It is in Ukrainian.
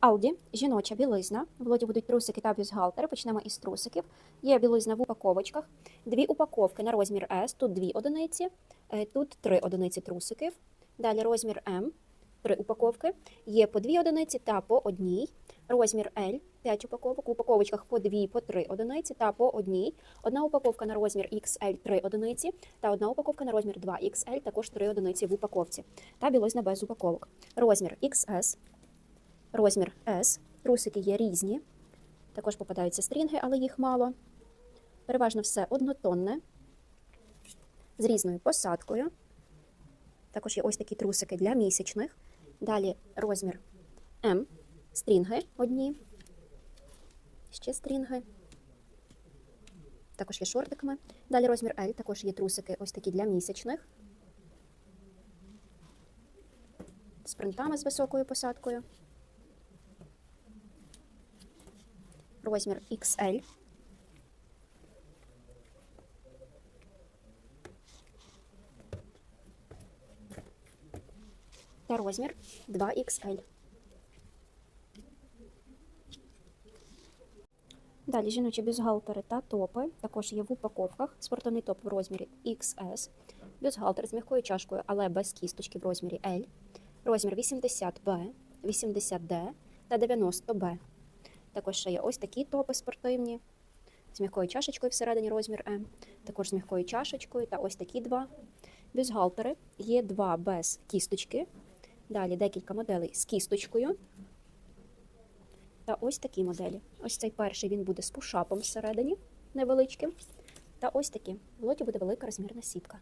Алді, жіноча білизна. В будуть трусики та бюстгальтери. Почнемо із трусиків. Є білизна в упаковочках. Дві упаковки на розмір S, тут дві одиниці, е, тут три одиниці трусиків. Далі розмір М, три упаковки. Є по дві одиниці та по одній. Розмір L, 5 упаковок. В упаковочках по дві, по три одиниці та по одній. Одна упаковка на розмір XL 3 одиниці та одна упаковка на розмір 2XL, також 3 одиниці в упаковці. Та білизна без упаковок. Розмір XS, розмір S. Трусики є різні. Також попадаються стрінги, але їх мало. Переважно все однотонне, з різною посадкою. Також є ось такі трусики для місячних. Далі розмір М. Стрінги одні. Ще стрінги. Також є шортиками. Далі розмір L. Також є трусики ось такі для місячних. З принтами з високою посадкою. Розмір XL. Та розмір 2XL. Далі жіночі бюстгальтери та топи. Також є в упаковках. Спортивний топ в розмірі XS. Бюстгальтер з м'якою чашкою, але без кісточки в розмірі L. Розмір 80B, 80D та 90B. Також ще є ось такі топи спортивні. З м'якою чашечкою всередині розмір М. Також з м'якою чашечкою та ось такі два. Бюстгальтери. Є два без кісточки. Далі декілька моделей з кісточкою. Та ось такі моделі. Ось цей перший він буде з пушапом всередині невеличким. Та ось такі. В лоті буде велика розмірна сітка.